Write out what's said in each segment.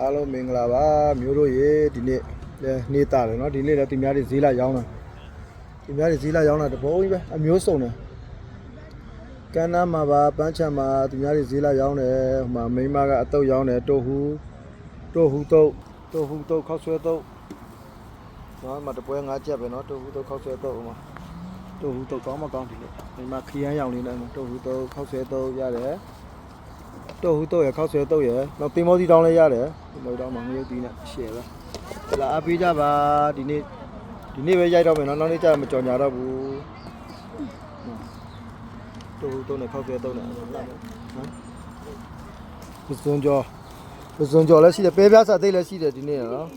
အားလုံးမင်္ဂလာပါမျိုးတို့ရေဒီနေ့လဲနေတာတယ်နော်ဒီနေ့လည်းသူများတွေဈေးလာရောင်းတာသူများတွေဈေးလာရောင်းတာတဘောကြီးပဲအမျိုးစုံတယ်ကန်းနာမှာပါပန်းချံမှာသူများတွေဈေးလာရောင်းတယ်ဟိုမှာမိန်းမကအတုပ်ရောင်းတယ်တိုဟူတိုဟူတုပ်တိုဟူတုပ်ခောက်ဆွဲတုပ်နော်မတပွဲငါးချက်ပဲနော်တိုဟူတုပ်ခောက်ဆွဲတုပ်ဟိုမှာတိုဟူတုပ်ကောင်းမကောင်းဒီနေ့မိန်းမခရီးရမ်းရောင်နေတယ်တိုဟူတုပ်ခောက်ဆွဲတုပ်ရတယ် တော့ဟူတော့ရခောက်ဆွဲတော့ရနောက်တင်မောစီတောင်းလဲရတယ်တင်မောစီတောင်းမှာငရုတ်သီးနဲ့ရှယ်ပဲလာအပေးကြပါဒီနေ့ဒီနေ့ပဲရိုက်တော့မယ်နော်နောက်နေ့ကျတော့မကြော်ညာတော့ဘူးတော့ဟူတော့နဲ့ခောက်ဆွဲတော့နဲ့နော်ပစွန်ကြောပစွန်ကြောလည်းရှိတယ်ပဲပြားစာသိလည်းရှိတယ်ဒီနေ့နော်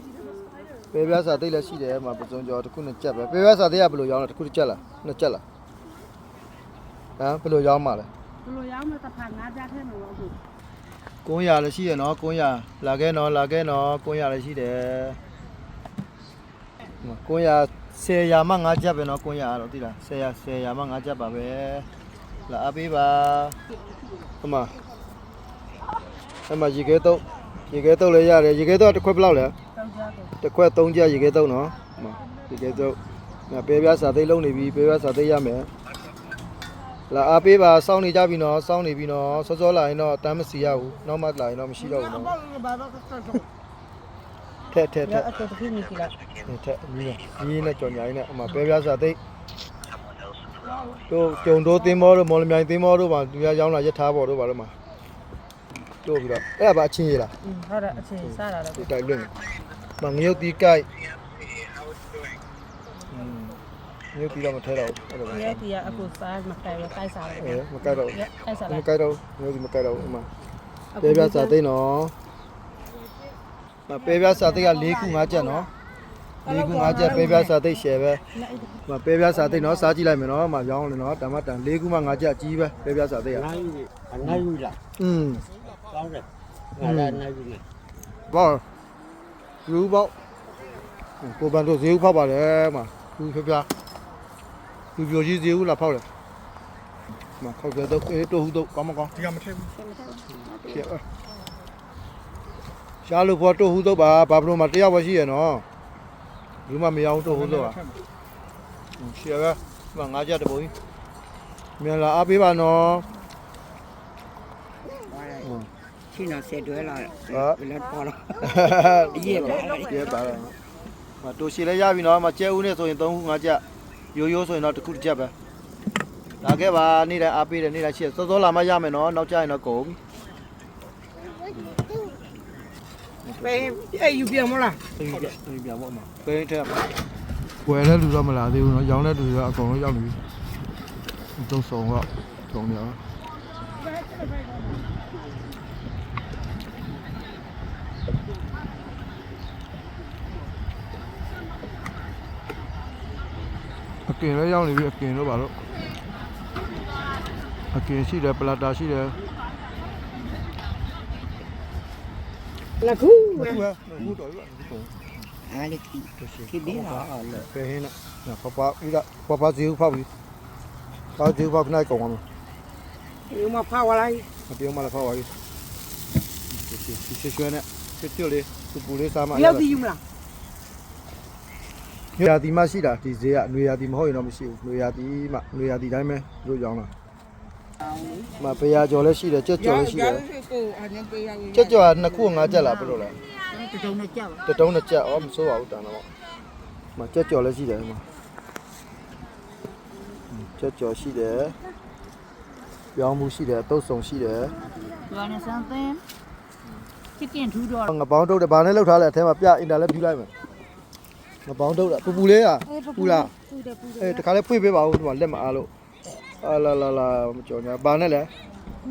ပဲပြားစာသိလည်းရှိတယ်မှာပစွန်ကြောတစ်ခုနဲ့ကြက်ပဲပဲပြားစာသိကဘယ်လိုရောင်းလဲတစ်ခုတစ်ကြက်လားနှစ်ကြက်လားဟမ်ဘယ်လိုရောင်းမှာလဲဘယ်လိုရောင်းမလဲတစ်ဖက်ငါးပြားထဲမှာရောင်းဘူး 900လည်းရှိရနော်900လာခဲ့နော်လာခဲ့နော်900လည်းရှိတယ်900 10ရာမှ9ချက်ပဲနော်900ရတော့သိလား10ရာ10ရာမှ9ချက်ပါပဲလာအပေးပါအမအမရေခဲတုပ်ရေခဲတုပ်လည်းရတယ်ရေခဲတုပ်တစ်ခွက်ဘယ်လောက်လဲတစ်ခွက်3ချက်ရေခဲတုပ်နော်အမရေခဲတုပ်ငါပေပြားစာသိမ့်လုံးနေပြီပေပြားစာသိမ့်ရမယ် လာအားပေးပါစောင်းနေကြပြီနော်စောင်းနေပြီနော်စောစောလာရင်တော့အတမ်းမစီရဘူးနောက်မှလာရင်တော့မရှိတော့ဘူးနော်ဘာတော့ကတော့ထက်ထက်ထက်အခုတခုနေကြလားထက်အမီးနဲ့အမီးနဲ့ကြော်ညာရင်းနဲ့အမပဲပြားစာသိပ်တို့ကြုံတို့သင်းမောတို့မော်လမြိုင်သင်းမောတို့ပါသူရရောင်းလာရထားပေါ်တို့ပါလို့မှာတို့ပြီးတော့အဲ့ဒါပါအချင်းရလားဟုတ်တယ်အခြေစားတာတော့ဒီတိုက်လွင့်မငရုတ်တီးကြိုက်อืม မျိုးပြီးတော့မထဲတော့ဘူးအဲ့လိုပဲရဲတီကအခုစားမတိုင်ဘူးတိုက်စားတယ်မကိုက်တော့တိုက်စားတယ်မကိုက်တော့မျိုးစီမကိုက်တော့ဥမာပဲပြစားသိနော်ပဲပြစားသိက၄ခု၅ချက်နော်လေးခု၅ချက်ပဲပြစာသိပ်ရှယ်ပဲမပဲပြစာသိပ်နော်စားကြည့်လိုက်မယ်နော်မရောင်းလို့နော်တမတန်လေးခုမှ၅ချက်အကြီးပဲပဲပြစာသိပ်ရအနိုင်ယူအနိုင်ယူလားอืมကောင်းတယ်ငါလည်းအနိုင်ယူမယ်ဘောရူဘောကိုပန်တို့ဈေးဥဖောက်ပါလေမှာဘူးဖြားဖြား သူပြိုကြီးဈေးဥလာဖောက်တယ်မခောက်ကြတော့အေးတို့ဟုတော့ကောင်းမကောင်းဒီကမထည့်ဘူးဖြစ်ပါရှားလို့ဘောတို့ဟုတော့ပါဘာဘလို့မတရားပဲရှိရနော်ဘူးမမရအောင်တို့ဟုတော့ပါရှေ့ကမငါးချက်တပုံကြီးမြန်လာအားပေးပါနော်ရှိနေဆက်တွဲလာဟာဘယ်လက်ပေါ်လာရေးပါရေးပါလားမတူရှည်လည်းရပြီနော်မကျဲဦးနဲ့ဆိုရင်3ခု5ချက် ရိုးရိုးဆိုရင်တော့တစ်ခုတစ်ချက်ပဲလာခဲ့ပါနေ့တိုင်းအားပေးတယ်နေ့တိုင်းရှေ့စောစောလာမှရမယ်နော်နောက်ကျရင်တော့ကုန်ပဲအဲ့ယူပြန်မလားပြီပြပြီပြပေါ့မှာပိန်းထက်ဝယ်တဲ့လူတော့မလာသေးဘူးနော်ရောင်းတဲ့လူတွေကအကုန်လုံးရောက်နေပြီတုံးဆောင်တော့တုံးနေအော ကင်လည်းရောက်နေပြီအကင်တော့ပါတော့အကင်ရှိတယ်ပလာတာရှိတယ်လက်ခုဟုတ်ကဲ့ဟုတ်တော့ပြီဟုတ်အားလေးခိခိဒီလာပဲဟင်းနဲ့ပပဤကပပဇီဦးဖောက်ပြီဖောက်ဇီဦးဖောက်ခနိုင်ကောင်အောင်ယူမဖောက်လာမပြောမှလည်းဖောက်ပါပြီရှင်းရှင်းရွှဲနဲ့ချွတ်ချွတ်လေးစပူလေးစားမှရောက်ဒီယူမလား နွေရာသီမှရှိတာဒီဈေးကနွေရာသီမဟုတ်ရင်တော့မရှိဘူးနွေရာသီမှနွေရာသီတိုင်းပဲတို့ရောင်းတာမပရာကျော်လည်းရှိတယ်ကြက်ကျော်လည်းရှိတယ်ကိုအနေပေးရယူကြက်ကျော်ကနှစ်ခုငါးကြက်လားဘယ်လိုလဲတတုံးနဲ့ကြောက်တတုံးနှစ်ကြက်ဩမစိုးပါဘူးတန်တော့မကြက်ကျော်လည်းရှိတယ်မှာကြက်ကျော်ရှိတယ်ပြောင်းမှုရှိတယ်တုတ်ဆုံရှိတယ်ဘာနဲ့စမ်းသင်းချစ်ကင်ထူးတော့ငပေါင်းတုတ်တယ်ဘာနဲ့လောက်ထားလဲအထဲမှာပြအင်တာလည်းပြလိုက်မယ် ငပေါင်းတုတ်တာပူပူလေးอ่ะပူလားပူတယ်ပူတယ်အေးတခါလေးဖွင့်ပေးပါဦးဒီမှာလက်မအားလို့အာလာလာလာမကြော်ညာဘာနဲ့လဲ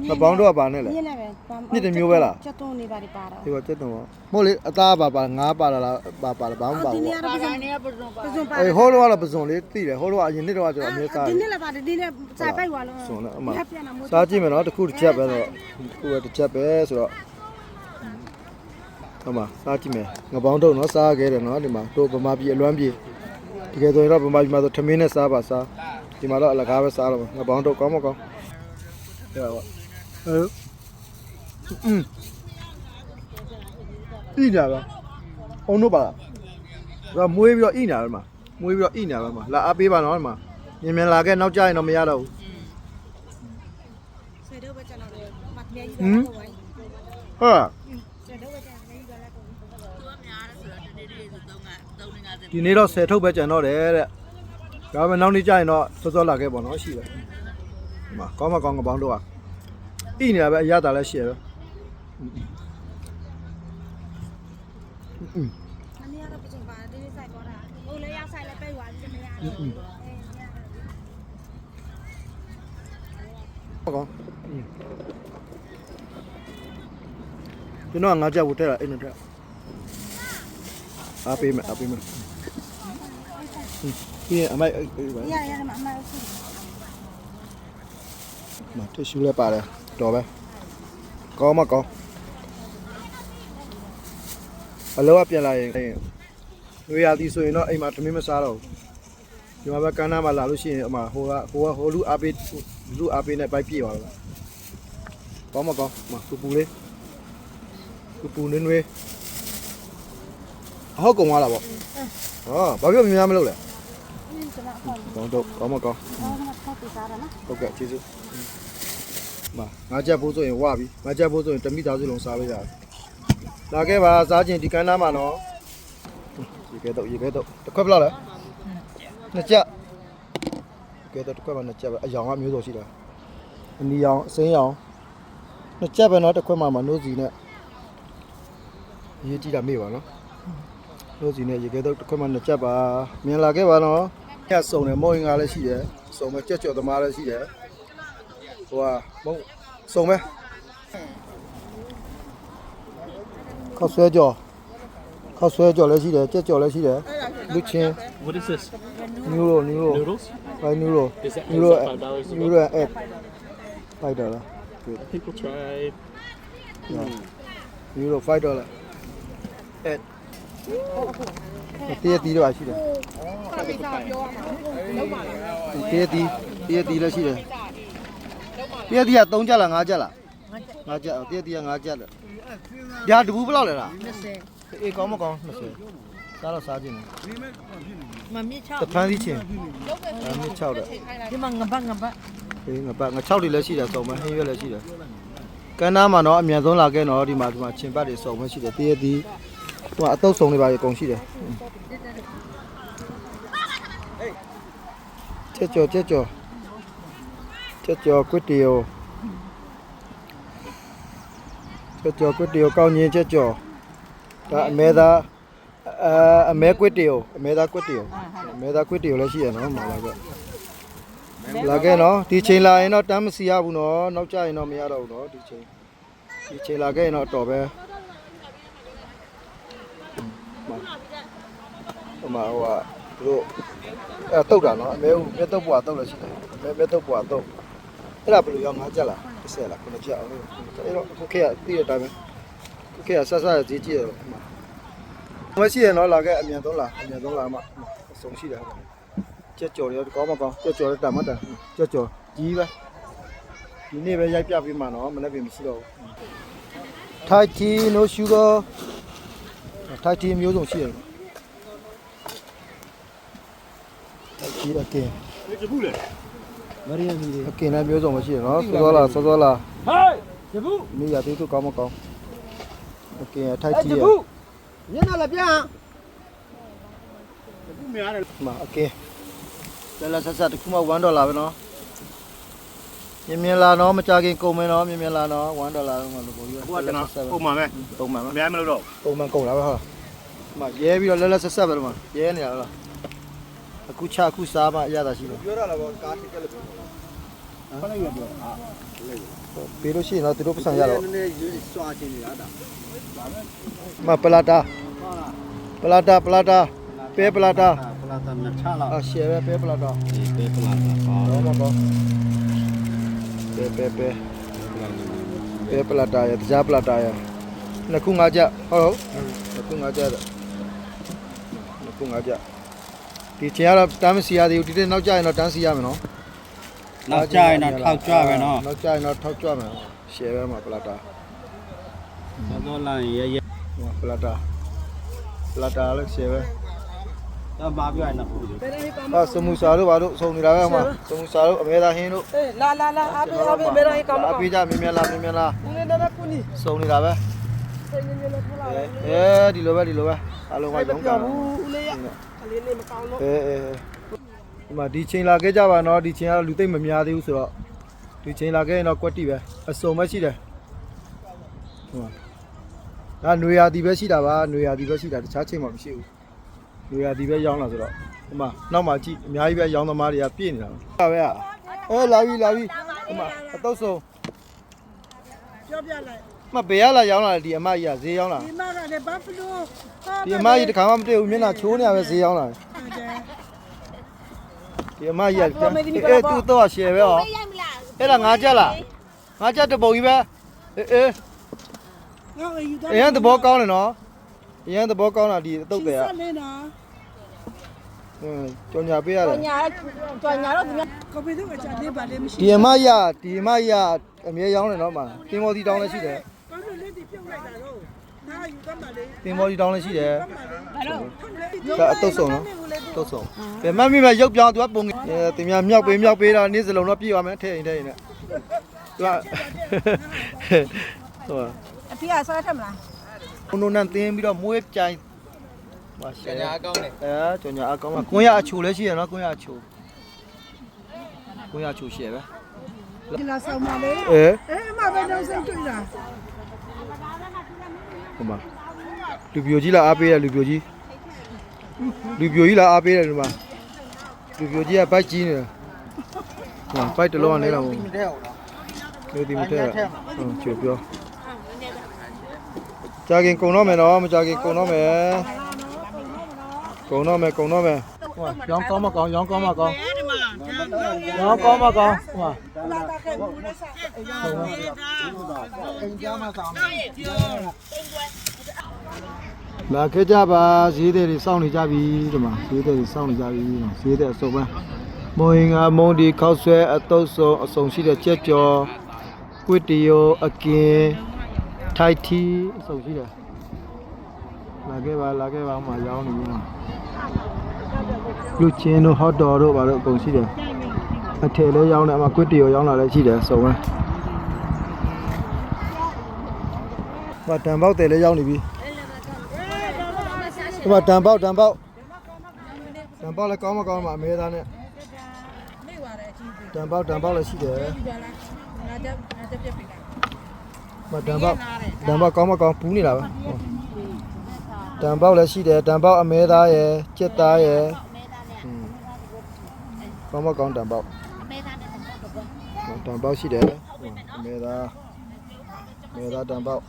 ငပေါင်းတုတ်ကဘာနဲ့လဲညနေပဲနှစ်တစ်မျိုးပဲလားချက်သွန်းနေပါဒီပါတော့ဒီကကျက်တော့မဟုတ်လေအသားပါပါငါးပါလားပါပါလားဘာမှမပါဒီဘူးနေ့ကတော့ပစုံနေပစုံပါပစုံပါအေးဟိုးတော့ကတော့ပစုံလေးသိတယ်ဟိုးတော့အရင်နှစ်တော့ကျွန်တော်အမြဲစားဒီတယ်နေ့လည်းပါတယ်ဒီနေ့စာပိုက်သွားလို့စုံနဲ့အမပြန်လာမို့စားကြည့်မယ်နော်တစ်ခုတစ်ချက်ပဲတော့တစ်ခုပဲတစ်ချက်ပဲဆိုတော့ အမစားကြည့်မယ်ငပေါင်းတုတ်နော်စားခဲ့တယ်နော်ဒီမှာတို့ဗမာပြည်အလွမ်းပြည်တကယ်ဆိုရင်တော့ဗမာပြည်မှာဆိုထမင်းနဲ့စားပါစားဒီမှာတော့အလကားပဲစားတော့ငပေါင်းတုတ်ကောင်းမကောင်းဟဲ့ပါအဲอืมဣညာပဲအောင်တို့ပါလားဒါမွေးပြီးတော့ဣညာပဲမှာမွေးပြီးတော့ဣညာပဲမှာလာအားပေးပါနော်ဒီမှာမြင်မြင်လာခဲ့နောက်ကျရင်တော့မရတော့ဘူးဆယ်တော့ပဲကျွန်တော်တို့မကလေးကြီးဟမ်ဟုတ်လားဆယ်တော့ပဲကျွန်တော်လေးကြီးလာတော့ ဒီနေ့တော့10ထုတ်ပဲကြံတော့တယ်တဲ့ဒါပေမဲ့နောက်နေ့ကျရင်တော့စောစောလာခဲ့ပေါ့နော်ရှိတယ်ဒီမှာကောင်းမကောင်းကပေါင်းတော့อ่ะဣညာပဲအရသာလည်းရှိရပဲอืม မနေ့ကတော့ပြင်ပါတေးလေးဆိုင်ပေါ်တာဟိုလည်းရောက်ဆိုင်လည်းပိတ်သွားပြီမရဘူးအေးရတယ် ဟုတ်ကောင်းอืมကျွန်တော်ကငါးချက်ဝတ်ထက်တာအဲ့နဲ့ထက်အားပေးမယ်အားပေးမယ်ဟင်း ပြီးရင်အမိုက်အေးပါရရရမအမဟုတ်ဘူးမထရှူလည်းပါတယ်တော်ပဲကောင်းမကောင်းအလောကပြန်လာရင်ဝေရသည်ဆိုရင်တော့အိမ်မှာသမင်းမစားတော့ဘူးဒီမှာပဲကန်းနာမှာလာလို့ရှိရင်အမဟိုကဟိုကဟိုလူအားပေးလူအားပေးနဲ့ပိုက်ပြေသွားတော့ကောင်းမကောင်းမပူပူလေးပူပူနွေးနွေးအဟုတ်ကုန်သွားတာပေါ့ဟောဘာဖြစ်လို့များများမလုပ်လဲ ကျွန်တော်ခေါ်ကောင်းတော့ကောင်းမကောင်းတော့မဖောက်ပြစားရနော်ဟုတ်ကဲ့ကျေးဇူးမငါချက်ဖို့ဆိုရင်ဝပြီငါချက်ဖို့ဆိုရင်တမိသားစုလုံးစားလို့ရတယ်လာခဲ့ပါစားချင်းဒီကန်းသားမှာနော်ရေခဲတော့ရေခဲတော့တစ်ခွက်ဘယ်လောက်လဲနှစ်ချက်ကဲတော့တစ်ခွက်မှာနှစ်ချက်ပဲအယောင်ကမျိုးစုံရှိတာအနီရောင်အစိမ်းရောင်နှစ်ချက်ပဲနော်တစ်ခွက်မှာမနိုးစီနဲ့ရေးကြည့်တာမေ့ပါနော်နိုးစီနဲ့ရေခဲတော့တစ်ခွက်မှာနှစ်ချက်ပါမြင်လာခဲ့ပါနော် ညစုံတယ်မော်ရင်ကလည်းရှိတယ်စုံပဲကြက်ကြော်သမားလည်းရှိတယ်ဟိုကမုံစုံပဲခောက်ဆွဲကြော်ခောက်ဆွဲကြော်လည်းရှိတယ်ကြက်ကြော်လည်းရှိတယ်လူချင်း What is this? နူရိုနူရို Noodles? ဘိုင်နူရို Is that နူရို is that five dollars? နူရိုအဲ့5ဒေါ်လာ People try. နူရို5ဒေါ်လာအဲ့ တည့်တည်တော့ရှိတယ်ခေါ်ပြစားပြောရမှာလုံးပါလေတည့်တည်တည့်တည်လည်းရှိတယ်တည့်တည်က3ချက်လား5ချက်လား5ချက်တည့်တည်က5ချက်လားဒါတပူဘယ်လောက်လဲလား20အေးကောင်းမကောင်း20စားတော့စားခြင်းတယ်မမြင့်ချောတဖန်းစီချင်းအမြင့်6တဲ့ဒီမှာငပတ်ငပတ်အေးငါပတ်ငါ6တွေလည်းရှိတယ်စုံမဟင်းရွက်လည်းရှိတယ်ကန်းနာမှာတော့အမြန်ဆုံးလာခဲ့တော့ဒီမှာဒီမှာချင်းပတ်တွေစုံမရှိတယ်တည့်တ ည်ဟိုအတုပ်စုံတွေပါအကုန်ရှိတယ်ချက်ကြော်ချက်ကြော်ချက်ကြော်ကွတ်တီယိုချက်ကြော်ကွတ်တီယိုကောင်းရင်ချက်ကြော်ဒါအမဲသားအအမဲကွတ်တီယိုအမဲသားကွတ်တီယိုအမဲသားကွတ်တီယိုလည်းရှိရနော်မှာလာခဲ့လာခဲ့နော်ဒီချိန်လာရင်တော့တမ်းမစီရဘူးနော်နောက်ကျရင်တော့မရတော့ဘူးနော်ဒီချိန်ဒီချိန်လာခဲ့ရင်တော့တော်ပဲ ဟိုမှာဟိုကသူတို့အဲတုတ်တာနော်အမဲမဲတုတ်ပွားတုတ်လည်းရှိတယ်မဲမဲတုတ်ပွားတုတ်အဲ့ဒါဘယ်လိုရောက်ငါကြက်လား30လား9ကြက်အောင်အဲ့တော့ခုခေတ်ကတည်တဲ့အတိုင်းပဲခုခေတ်ကဆက်ဆက်ဈေးကြည့်ရတယ်မှာမရှိရင်တော့လာခဲ့အမြန်ဆုံးလာအမြန်ဆုံးလာမှအဆုံးရှိတယ်ကြက်ကြော်ရောကောင်းမကောင်းကြက်ကြော်ရတာမတန်ကြက်ကြော်ကြီးပဲဒီနေ့ပဲရိုက်ပြပေးမှနော်မနေ့ပြင်မရှိတော့ဘူးထိုက်တီ no sugar ထိုက်တီမျိုးစုံရှိတယ်ထိုက်တီအကင်မရီယမ်မီအကင်လည်းမျိုးစုံမရှိတယ်နော်စောစောလာစောစောလာဟေးရဘူးမိရသေးသူကောင်းမကောင်းအကင်ထိုက်တီရညနေလာပြန်ဘူးများတယ်မှာအကင်လဲလဲဆက်ဆက်တစ်ခုမှ1ဒေါ်လာပဲနော် မြင်မြင်လာနော်မကြခင်ကုန်မယ်နော်မြင်မြင်လာနော်1ဒေါ်လာတော့ငါလိုပို့ပြီးဟိုကကျွန်တော်ပုံမှန်ပဲပုံမှန်မပါများမလို့တော့ပုံမှန်ကုန်တာပဲဟုတ်လားမရဲပြီးတော့လဲလဲဆက်ဆက်ပဲလို့မရဲနေတာဟုတ်လားအခုချအခုစားမှအရသာရှိတယ်ပြောရတာပေါ့ကားထိကလည်းပြောခလိုက်ရပြောအာပေးလို့ရှိရင်တော့သူတို့ပတ်စံရတော့နည်းနည်းစွာချင်းနေတာဒါမပလာတာပလာတာပလာတာပဲပလာတာပလာတာနှစ်ချလောက်အရှယ်ပဲပဲပလာတာဒီပဲပလာတာပါတော့မကော ပဲပဲပဲပဲပလာတာရတရားပလာတာရနှစ်ခုငါးကြဟုတ်ဟုတ်နှစ်ခုငါးကြတဲ့နှစ်ခုငါးကြဒီချင်ရတော့တမ်းမစီရသေးဘူးဒီတဲ့နောက်ကြရင်တော့တန်းစီရမယ်နော်နောက်ကြရင်တော့ထောက်ကြပဲနော်နောက်ကြရင်တော့ထောက်ကြမယ်ရှယ်ပဲမှာပလာတာသောသောလာရင်ရရမဟိုပလာတာပလာတာလည်းရှယ်ပဲ တော့ဘာပြောရနော် အာစမူစာတို့ဘာတို့စုံနေတာပဲဟိုမှာစမူစာတို့အမေသာဟင်းတို့ အေးလာလာလာအားပေးအားပေးမေရာဟေးကောင်းမ အ ကောင်း ပေးကြမြင်မြင်လားမြင်မြင်လား ဦးလေးနဲ့ကူနီ စုံနေတာပဲ စိတ်ညစ်ညစ်နဲ့ထလာ အဲအဲဒီလိုပဲဒီလိုပဲအားလုံးက ဘာ ရုံး ပြော တာ ဘူးဦးလေးရကလေးလေးမကောင်းတော့ အဲအဲဒီမှာဒီချိန်လာခဲ့ကြပါနော်ဒီချိန်ကတော့လူသိမ့်မများသေးဘူးဆိုတော့ဒီချိန်လာခဲ့ရင်တော့ကွက်တီပဲအစုံပဲရှိတယ်ဟိုမှာဒါຫນွေရာဒီပဲရှိတာပါຫນွေရာဒီပဲရှိတာတခြားချိန်မှမရှိဘူး ຫນွေရာဒီပဲရောင်းလာဆိုတော့ဟိုမှာနောက်မှကြည့်အများကြီးပဲရောင်းသမားတွေကပြည့်နေတာပဲဟုတ်ပဲအဲလာပြီလာပြီဟိုမှာအတော့ဆုံးပြောပြလိုက်မဘယ်ရလာရောင်းလာလဲဒီအမကြီးကဈေးရောင်းလာဒီမကလည်းဘတ်ဖလိုဒီအမကြီးတခါမှမတွေ့ဘူးမျက်နှာချိုးနေရပဲဈေးရောင်းလာတယ်ဒီအမကြီးကအဲသူ့တော့ရှယ်ပဲဟောပေးရိုက်မလားအဲ့ဒါငါးချက်လားငါးချက်တစ်ပုံကြီးပဲအေးအေးငါ့ယူတာအရင်သဘောကောင်းတယ်နော်အရင်သဘောကောင်းတာဒီအတုတ်တွေက ဆက်လေးနော်ဟင်းကြော်ညာပေးရတယ်ညာကြော်ညာတော့သူများကော်ပီတို့ကချက်လေးပါလေမရှိဒီအမကြီးကဒီအမကြီးကအမြဲရောင်းတယ်နော်မှာတင်မော်တီတောင်းလည်းရှိတယ်ဘာလို့လေးဒီပြုတ်လိုက်တာတော့ငါယူတတ်ပါလေတင်မော်တီတောင်းလည်းရှိတယ်ဘာလို့ဒါအတုတ်ဆုံးနော်အတုတ်ဆုံးဘယ်မှမိမရုပ်ပြောင်းသူကပုံအဲတင်များမြောက်ပေးမြောက်ပေးတာနေ့စလုံးတော့ပြည့်သွားမယ်ထဲ့ရင်ထဲ့ရင်နဲ့သူကဟိုအဖေကဆွဲထက်မလားဘုံနုံနဲ့တင်းပြီးတော့မွေးကြိုင်ဟို ရှယ်ညာအကောင်းတယ်အဲကြော်ညာအကောင်းပါကွန်းရအချိုလည်းရှိရနော်ကွန်းရအချိုကွန်းရအချိုရှယ်ပဲဒီလာဆောင်ပါလေအဲအေးမပဲတော့စိတ်တွေ့တာဟိုမှာလူပြိုကြီးလာအားပေးတယ်လူပြိုကြီးလူပြိုကြီးလာအားပေးတယ်ဒီမှာလူပြိုကြီးကဘိုက်ကြီးနေတယ်ဟောဘိုက်တစ်လုံးကနေတော့မတဲ့ဟုတ်လားလူဒီမထဲဟုတ်ချေပြောကြာခင်ကုံတော့မယ်နော်မကြာခင်ကုံတော့မယ် ကုံတော့မယ်ကုံတော့မယ်ဟိုရောင်းကောင်းမကောင်းရောင်းကောင်းမကောင်းရောင်းကောင်းမကောင်းဟိုလာတာခဲ့ဘူးနဲ့စားအိမ်ကြားမှာဆောင်လာခဲ့ကြပါဈေးတွေစောင့်နေကြပြီဒီမှာဈေးတွေစောင့်နေကြပြီဈေးတွေအစုံပဲမုံငါမုံဒီခောက်ဆွဲအတုပ်စုံအစုံရှိတဲ့ကြက်ကြော်ကွစ်တီယိုအကင်ထိုက်ထီအစုံရှိတယ် လာခဲ့ပါလာခဲ့ပါဟိုမှာရောင်းနေပြီမှာလူချင်းတို့ဟော့တော်တို့ဘာလို့အကုန်ရှိတယ်အထည်လည်းရောင်းတယ်အမကွစ်တီယိုရောင်းလာလည်းရှိတယ်စုံပဲဟိုတံပေါက်တယ်လည်းရောင်းနေပြီဒီမှာတံပေါက်တံပေါက်တံပေါက်လည်းကောင်းမကောင်းမှာအမဲသားနဲ့တံပေါက်တံပေါက်လည်းရှိတယ်ငါတက်ငါတက်ပြပြလိုက်မတံပေါက်တံပေါက်ကောင်းမကောင်းပူးနေတာပဲ တံပေါက်လည်းရှိတယ်တံပေါက်အမဲသားရယ်ကြက်သားရယ်ကောင်းမကောင်းတံပေါက် အမေသားနဲ့တော့တော့ တံပေါက်ရှိတယ်အမဲသားအမဲသားတံပေါက်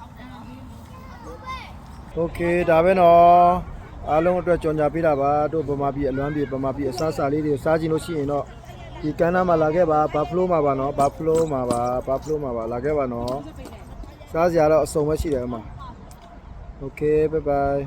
โอเคဒါပဲနော်အားလုံးအတွက်ကြော်ညာပေးတာပါတို့ဗမာပြည်အလွမ်းပြည်ဗမာပြည်အစားအစာလေးတွေစားကြည့်လို့ရှိရင်တော့ဒီကမ်းနားမှာလာခဲ့ပါဘာဖလိုမှာပါနော်ဘာဖလိုမှာပါဘာဖလိုမှာပါလာခဲ့ပါနော်စားစရာတော့အစုံပဲရှိတယ်အမโอเคဘိုင်ဘိုင်